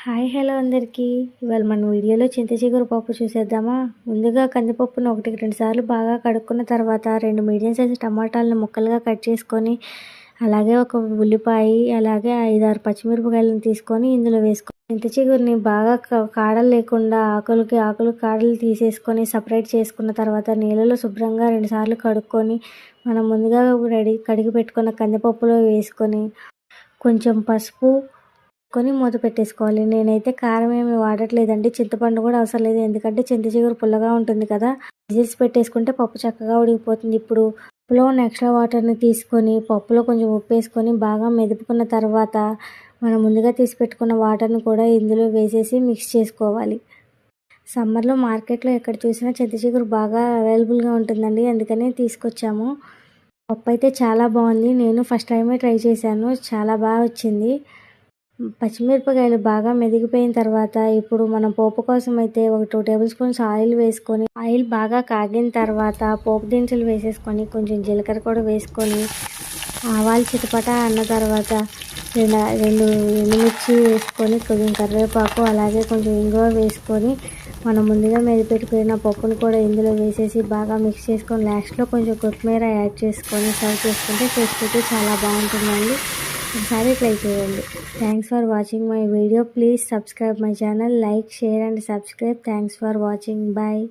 Hi hello అందరికీ. ఇవాళ మన వీడియోలో చింత చిగురు పప్పు చూసేద్దామా? ముందుగా కందిపప్పును ఒకటికి రెండు సార్లు బాగా కడుక్కున్న తర్వాత రెండు మీడియం సైజు టమాటాలను ముక్కలుగా కట్ చేసుకొని అలాగే ఒక ఉల్లిపాయ అలాగే ఐదారు పచ్చిమిరపకాయలను తీసుకొని ఇందులో వేసుకొని చింత చిగురిని బాగా కాడలు లేకుండా ఆకులకి ఆకులు కాడలు తీసేసుకొని సపరేట్ చేసుకున్న తర్వాత నీళ్ళలో శుభ్రంగా రెండుసార్లు కడుక్కొని మనం ముందుగా రెడీ కడిగి పెట్టుకున్న కందిపప్పులో వేసుకొని కొంచెం పసుపు కొని మూత పెట్టేసుకోవాలి. నేనైతే కారం ఏమి వాడట్లేదండి. చింతపండు కూడా అవసరం లేదు. ఎందుకంటే చింత చిగురు పుల్లగా ఉంటుంది కదా. విజిల్స్ పెట్టేసుకుంటే పప్పు చక్కగా ఉడికిపోతుంది. ఇప్పుడు పప్పులో ఉన్న ఎక్స్ట్రా వాటర్ని తీసుకొని పప్పులో కొంచెం ఉప్పు వేసుకొని బాగా మెదుపుకున్న తర్వాత మనం ముందుగా తీసి పెట్టుకున్న వాటర్ని కూడా ఇందులో వేసేసి మిక్స్ చేసుకోవాలి. సమ్మర్లో మార్కెట్లో ఎక్కడ చూసినా చింత చిగురు బాగా అవైలబుల్గా ఉంటుందండి. అందుకని తీసుకొచ్చాము. పప్పు అయితే చాలా బాగుంది. నేను ఫస్ట్ టైమే ట్రై చేశాను. చాలా బాగా వచ్చింది. పచ్చిమిరపకాయలు బాగా మెదిగిపోయిన తర్వాత ఇప్పుడు మనం పోపు కోసం అయితే ఒక టూ టేబుల్ స్పూన్స్ ఆయిల్ వేసుకొని ఆయిల్ బాగా కాగిన తర్వాత పోపు దినుసులు వేసేసుకొని కొంచెం జీలకర్ర కూడా వేసుకొని ఆవాలు చిటపట అన్న తర్వాత రెండు రెండు ఎండుమిర్చి వేసుకొని కొంచెం కరివేపాకు అలాగే కొంచెం ఇంగువ వేసుకొని మనం ముందుగా మీద పెట్టుకున్న పప్పును కూడా ఇందులో వేసేసి బాగా మిక్స్ చేసుకొని లాస్ట్లో కొంచెం కొత్తిమీర యాడ్ చేసుకొని సర్వ్ చేసుకుంటే టేస్ట్ అయితే చాలా బాగుంటుందండి. ఒకసారి ట్రై చేయండి. Thanks for watching my video please subscribe my channel like share and subscribe thanks for watching bye